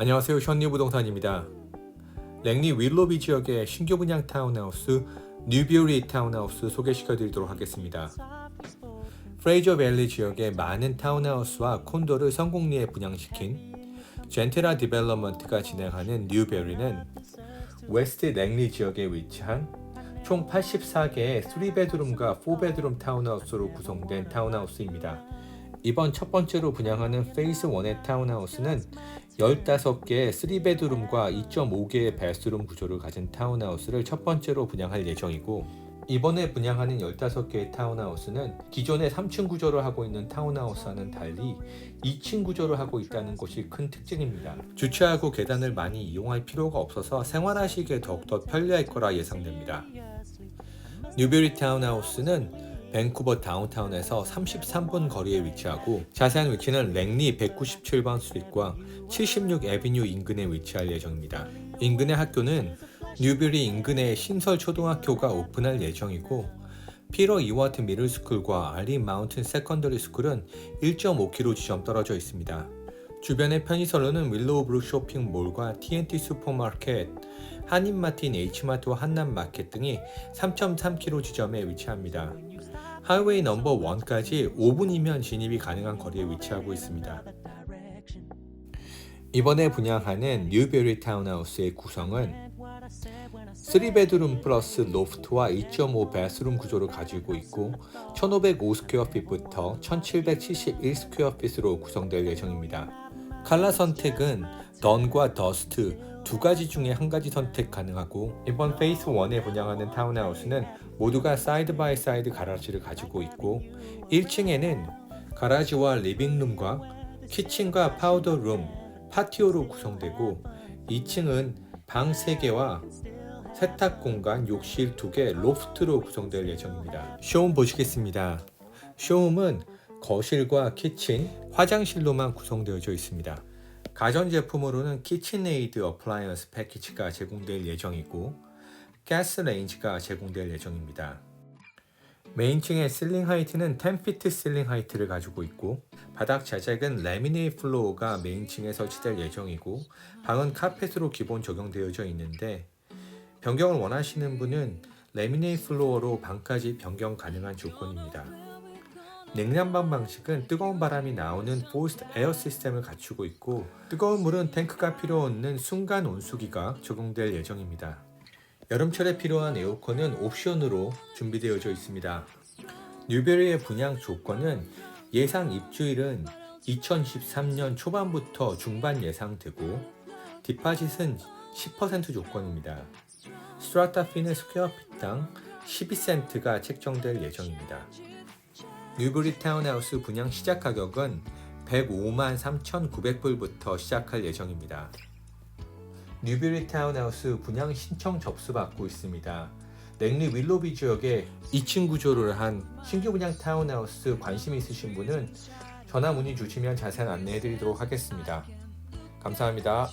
안녕하세요. 현리 부동산입니다. 랭리 윌로비 지역의 신규 분양 타운하우스 뉴뷰리 타운하우스 소개시켜 드리도록 하겠습니다. 프레이저 밸리 지역의 많은 타운하우스와 콘도를 성공리에 분양시킨 젠테라 디벨op먼트가 진행하는 뉴베리는 웨스트 랭리 지역에 위치한 총 84개의 3베드룸과 4베드룸 타운하우스로 구성된 타운하우스입니다. 이번 첫 번째로 분양하는 페이스 1의 타운하우스는 15개의 3베드룸과 2.5개의 베스룸 구조를 가진 타운하우스를 첫 번째로 분양할 예정이고 이번에 분양하는 15개의 타운하우스는 기존의 3층 구조를 하고 있는 타운하우스와는 달리 2층 구조를 하고 있다는 것이 큰 특징입니다. 주차하고 계단을 많이 이용할 필요가 없어서 생활하시기에 더욱더 편리할 거라 예상됩니다. 뉴베리 타운하우스는 밴쿠버 다운타운에서 33분 거리에 위치하고 자세한 위치는 랭리 197번 스트리트과 76 에비뉴 인근에 위치할 예정입니다. 인근의 학교는 뉴베리 인근의 신설 초등학교가 오픈할 예정이고 피러 이와트 미들스쿨과 알리 마운틴 세컨더리 스쿨은 1.5km 지점 떨어져 있습니다. 주변의 편의선로는 윌로우브룩 쇼핑몰과 TNT 슈퍼마켓, 한인마틴 H마트와 한남마켓 등이 3.3km 지점에 위치합니다. 하이웨이 넘버 1까지 5분이면 진입이 가능한 거리에 위치하고 있습니다. 이번에 분양하는 뉴베리 타운하우스의 구성은 3베드룸 플러스 로프트와 2.5 베스룸 구조를 가지고 있고 1505스퀘어핏부터 1771스퀘어핏으로 구성될 예정입니다. 칼라 선택은 던과 더스트 두 가지 중에 한 가지 선택 가능하고 이번 페이스 1에 분양하는 타운하우스는 모두가 사이드 바이 사이드 가라지를 가지고 있고 1층에는 가라지와 리빙룸과 키친과 파우더룸, 파티오로 구성되고 2층은 방 3개와 세탁 공간, 욕실 2개, 로프트로 구성될 예정입니다. 쇼움 보시겠습니다. 쇼움은 거실과 키친, 화장실로만 구성되어져 있습니다. 가전제품으로는 키친에이드 어플라이언스 패키지가 제공될 예정이고 가스 레인지가 제공될 예정입니다. 메인층의 실링 하이트는 10피트 실링 하이트를 가지고 있고 바닥 자작은 레미네이 플로어가 메인층에 설치될 예정이고 방은 카펫으로 기본 적용되어져 있는데 변경을 원하시는 분은 레미네이 플로어로 방까지 변경 가능한 조건입니다. 냉난방 방식은 뜨거운 바람이 나오는 포스트 에어 시스템을 갖추고 있고 뜨거운 물은 탱크가 필요 없는 순간 온수기가 적용될 예정입니다. 여름철에 필요한 에어컨은 옵션으로 준비되어져 있습니다. 뉴베리의 분양 조건은 예상 입주일은 2013년 초반부터 중반 예상되고 디파짓은 10% 조건입니다. 스트라타 피는 스퀘어핏당 12센트가 책정될 예정입니다. 뉴브리 타운하우스 분양 시작 가격은 105만 3,900불부터 시작할 예정입니다. 뉴뷰리 타운하우스 분양 신청 접수 받고 있습니다. 랭리 윌로비 지역에 2층 구조를 한 신규 분양 타운하우스 관심 있으신 분은 전화 문의 주시면 자세한 안내해 드리도록 하겠습니다. 감사합니다.